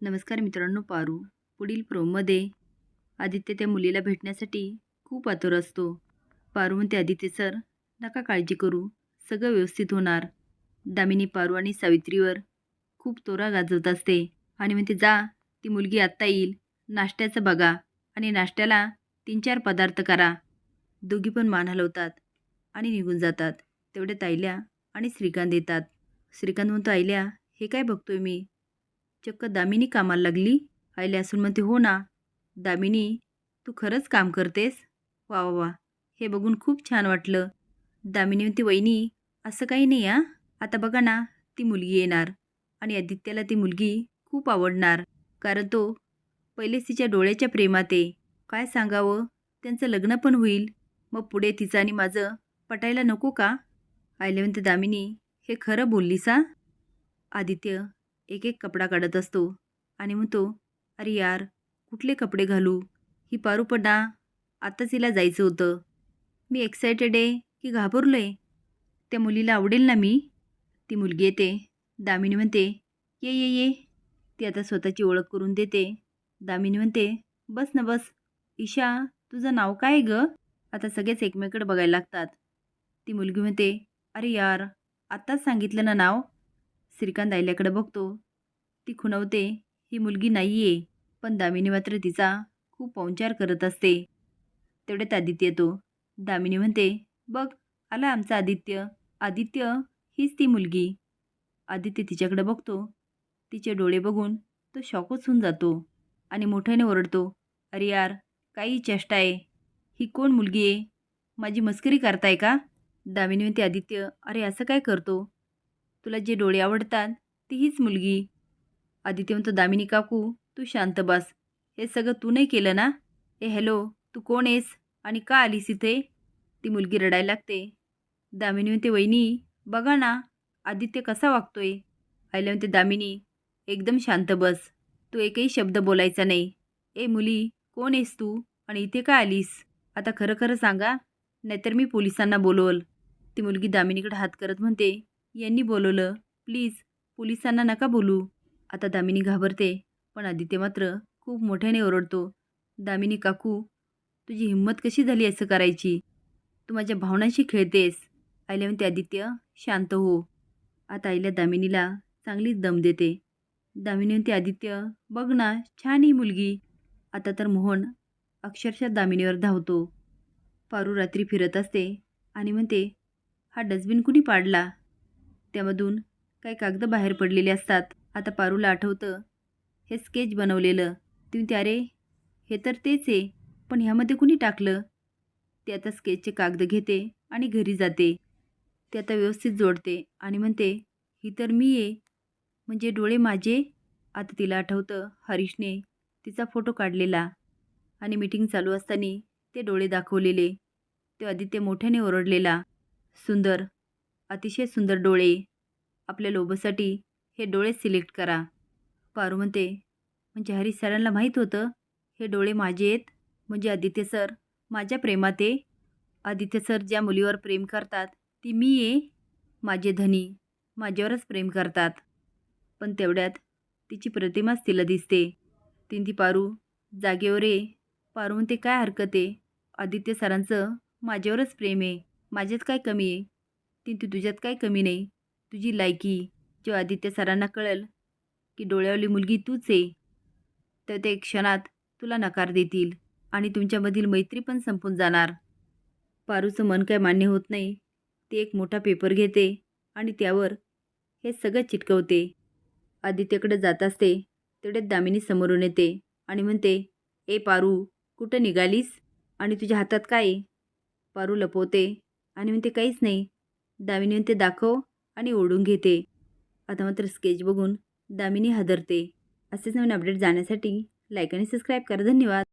नमस्कार मित्रांनो पारू. पुढील प्रोमध्ये आदित्य त्या मुलीला भेटण्यासाठी खूप आतुर असतो. पारू म्हणते आदित्य सर नका काळजी करू. सगळं व्यवस्थित होणार. दामिनी पारू आणि सावित्रीवर खूप तोरा गाजवत असते आणि म्हणते जा ती मुलगी आत्ता येईल. नाश्त्याचं बघा आणि नाश्त्याला तीन चार पदार्थ करा. दोघी पण मान हलवतात आणि निघून जातात. तेवढ्यात ताईल्या आणि श्रीकांत येतात. श्रीकांत म्हणतो आईल्या हे काय बघतोय मी? चक्क दामिनी कामाला लागली. आईल्या असून म्हणते हो ना. दामिनी तू खरंच काम करतेस? वा वा वा. हे बघून खूप छान वाटलं. दामिनी म्हणते वहिनी असं काही नाही आ आता बघा ना ती मुलगी येणार आणि आदित्याला ती मुलगी खूप आवडणार. कारण तो पहिलेच तिच्या डोळ्याच्या प्रेमात आहे. काय सांगावं? त्यांचं लग्न पण होईल. मग पुढे तिचं आणि माझं पटायला नको का? आईला म्हणते दामिनी हे खरं बोललीसा आदित्य एक एक कपडा काढत असतो आणि म्हणतो अरे यार कुठले कपडे घालू? ही पारूपणा आत्ताच हिला जायचं होतं. मी एक्सायटेड आहे की घाबरलो आहे त्या मुलीला आवडेल ना मी? ती मुलगी येते. दामिनी म्हणते ये ये ये. ती आता स्वतःची ओळख करून देते. दामिनी म्हणते बस ना बस. ईशा तुझं नाव काय आहे ग? आता सगळेच एकमेकडे बघायला लागतात. ती मुलगी म्हणते अरे यार आत्ताच सांगितलं ना नाव? श्रीकांत आईल्याकडं बघतो. ती खुणवते ही मुलगी नाही आहे पण दामिनी मात्र तिचा खूप पौंचार करत असते. तेवढ्यात आदित्य येतो. दामिनी म्हणते बघ आला आमचा आदित्य. आदित्य हीच ती मुलगी. आदित्य तिच्याकडे बघतो. तिचे डोळे बघून तो शॉकच होऊन जातो आणि मोठ्याने ओरडतो अरे यार काही चेष्टा आहे. ही कोण मुलगी आहे? माझी मस्करी करताय का? दामिनी म्हणते आदित्य अरे असं काय करतो? तुला जे डोळे आवडतात ती हीच मुलगी. आदित्य म्हणतो दामिनी काकू तू शांत बस. हे सगळं तू नाही केलं ना? ए हॅलो तू कोण आहेस? आणि का आलीस इथे? ती मुलगी रडायला लागते. दामिनी म्हणते वहिनी बघा ना आदित्य कसा वागतोय? आईला म्हणते दामिनी एकदम शांत बस. तू एकही शब्द बोलायचा नाही. ए मुली कोण आहेस तू? आणि इथे का आलीस? आता खरं खरं सांगा नाहीतर मी पोलिसांना बोलवल. ती मुलगी दामिनीकडे हात करत म्हणते यांनी बोलवलं प्लीज पोलिसांना नका बोलू. आता दामिनी घाबरते पण आदित्य मात्र खूप मोठ्याने ओरडतो. दामिनी काकू तुझी हिंमत कशी झाली असं करायची? तू माझ्या भावनांशी खेळतेस आईला म्हणते आदित्य शांत हो. आता आईला दामिनीला चांगलीच दम देते दामिनी म्हणते आदित्य बघ ना छान ही मुलगी. आता तर मोहन अक्षरशः दामिनीवर धावतो. पारू रात्री फिरत असते आणि म्हणते हा डस्टबिन कुणी पाडला? त्यामधून काही कागद बाहेर पडलेले असतात. आता पारूला आठवतं हे स्केच बनवलेलं. ती म्हणते अरे हे तर तेच आहे पण ह्यामध्ये कुणी टाकलं? ते आता स्केचचे कागद घेते आणि घरी जाते. ते आता व्यवस्थित जोडते आणि म्हणते ही तर मी आहे म्हणजे डोळे माझे? आता तिला आठवतं हरीशने तिचा फोटो काढलेला आणि मीटिंग चालू असताना ते डोळे दाखवलेले. ते आदित्य मोठ्याने ओरडलेला सुंदर अतिशय सुंदर डोळे. आपल्या लोभसाठी हे डोळे सिलेक्ट करा. पारू म्हणते म्हणजे हरी सरांना माहीत होतं हे डोळे माझे आहेत. म्हणजे आदित्य सर माझ्या प्रेमात आहे. आदित्य सर ज्या मुलीवर प्रेम करतात ती मी आहे. माझे धनी माझ्यावरच प्रेम करतात. पण तेवढ्यात तिची प्रतिमाच तिला दिसते. तीन ती पारू जागेवर आहे पारू म्हणते काय हरकत आहे? आदित्य सरांचं माझ्यावरच प्रेम आहे. माझ्यात काय कमी आहे? ती तुझ्यात काय कमी नाही. तुझी लायकी जेव्हा आदित्य सरांना कळेल की डोळ्यावली मुलगी तूच आहे तर ते क्षणात तुला नकार देतील आणि तुमच्यामधील मैत्री पण संपून जाणार. पारूचं मन काय मान्य होत नाही. ती एक मोठा पेपर घेते आणि त्यावर हे सगळं चिटकवते. आदित्यकडे जात असते तेवढ्यात दामिनी समोरून येते आणि म्हणते ए पारू कुठं निघालीस? आणि तुझ्या हातात काय पारू लपवते आणि म्हणते काहीच नाही. दामिनी ते दाखव आणि ओढून घेते. आता मात्र स्केच बघून दामिनी हादरते. असेच नवीन अपडेट जाण्यासाठी लाईक आणि सबस्क्राईब करा. धन्यवाद.